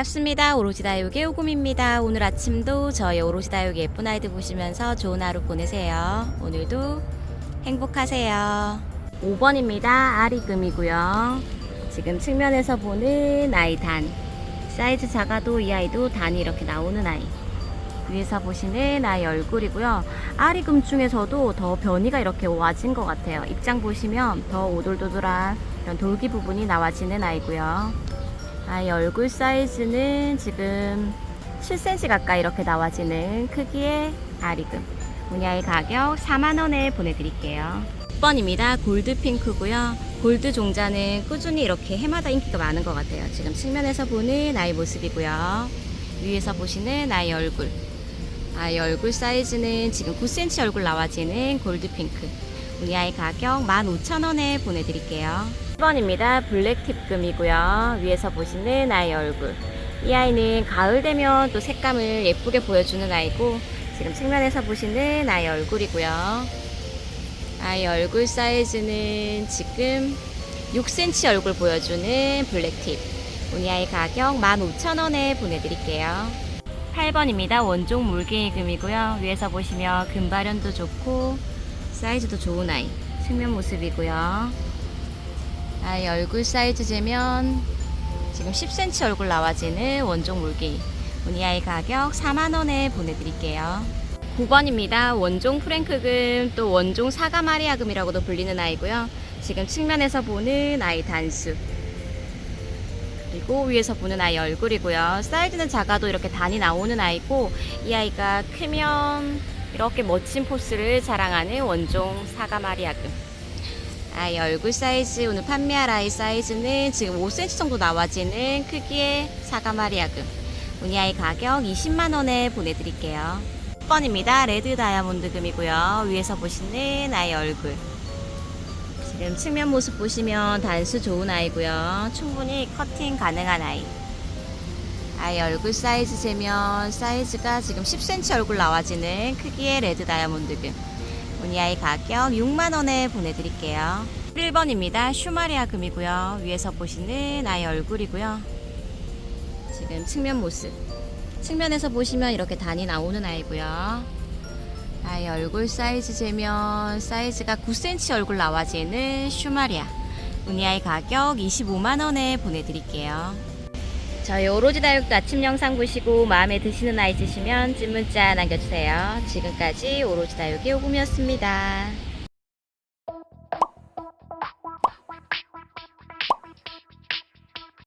반갑습니다. 오로지 다육의 오금입니다. 오늘 아침도 저희 오로지 다육의 예쁜 아이들 보시면서 좋은 하루 보내세요. 오늘도 행복하세요. 5번입니다. 아리금이고요. 지금 측면에서 보는 아이 단. 사이즈 작아도 이 아이도 단이 이렇게 나오는 아이. 위에서 보시는 아이 얼굴이고요. 아리금 중에서도 더 변이가 이렇게 와진 것 같아요. 입장 보시면 더 오돌도돌한 이런 돌기 부분이 나와지는 아이고요. 아이 얼굴 사이즈는 지금 7cm 가까이 이렇게 나와지는 크기의 아리금. 아이 가격 4만원에 보내드릴게요. 6번입니다. 골드핑크고요. 골드 종자는 꾸준히 이렇게 해마다 인기가 많은 것 같아요. 지금 측면에서 보는 아이 모습이고요. 위에서 보시는 아이 얼굴. 아이 얼굴 사이즈는 지금 9cm 얼굴 나와지는 골드핑크. 아이 가격 15,000원에 보내드릴게요. 1번입니다. 블랙팁금이고요. 위에서 보시는 아이 얼굴. 이 아이는 가을 되면 또 색감을 예쁘게 보여주는 아이고 지금 측면에서 보시는 아이 얼굴이고요. 아이 얼굴 사이즈는 지금 6cm 얼굴 보여주는 블랙팁. 우리 아이 가격 15,000원에 보내드릴게요. 8번입니다. 원종 물개이금이고요. 위에서 보시면 금발현도 좋고 사이즈도 좋은 아이. 측면 모습이고요. 아이 얼굴 사이즈 재면 지금 10cm 얼굴 나와지는 원종 물개이. 우리 아이 가격 4만원에 보내드릴게요. 9번입니다. 원종 프랭크금 또 원종 사가마리아금이라고도 불리는 아이고요. 지금 측면에서 보는 아이 단수. 그리고 위에서 보는 아이 얼굴이고요. 사이즈는 작아도 이렇게 단이 나오는 아이고 이 아이가 크면 이렇게 멋진 포스를 자랑하는 원종 사가마리아금. 아이 얼굴 사이즈 오늘 판매할 아이 사이즈는 지금 5cm 정도 나와지는 크기의 사가마리아금. 우니 아이 가격 20만 원에 보내드릴게요. 10번입니다. 레드 다이아몬드 금이고요. 위에서 보시는 아이 얼굴. 지금 측면 모습 보시면 단수 좋은 아이고요. 충분히 커팅 가능한 아이. 아이 얼굴 사이즈 재면 사이즈가 지금 10cm 얼굴 나와지는 크기의 레드 다이아몬드 금. 우니 아이 가격 6만원에 보내드릴게요. 1번입니다. 슈마리아 금이고요. 위에서 보시는 아이 얼굴이고요. 지금 측면 모습. 측면에서 보시면 이렇게 단이 나오는 아이고요. 아이 얼굴 사이즈 재면 사이즈가 9cm 얼굴 나와지는 슈마리아. 우니 아이 가격 25만원에 보내드릴게요. 저희 오로지 다육도 아침 영상 보시고 마음에 드시는 아이 있으시면 찐 문자 남겨주세요. 지금까지 오로지 다육의 오금이었습니다.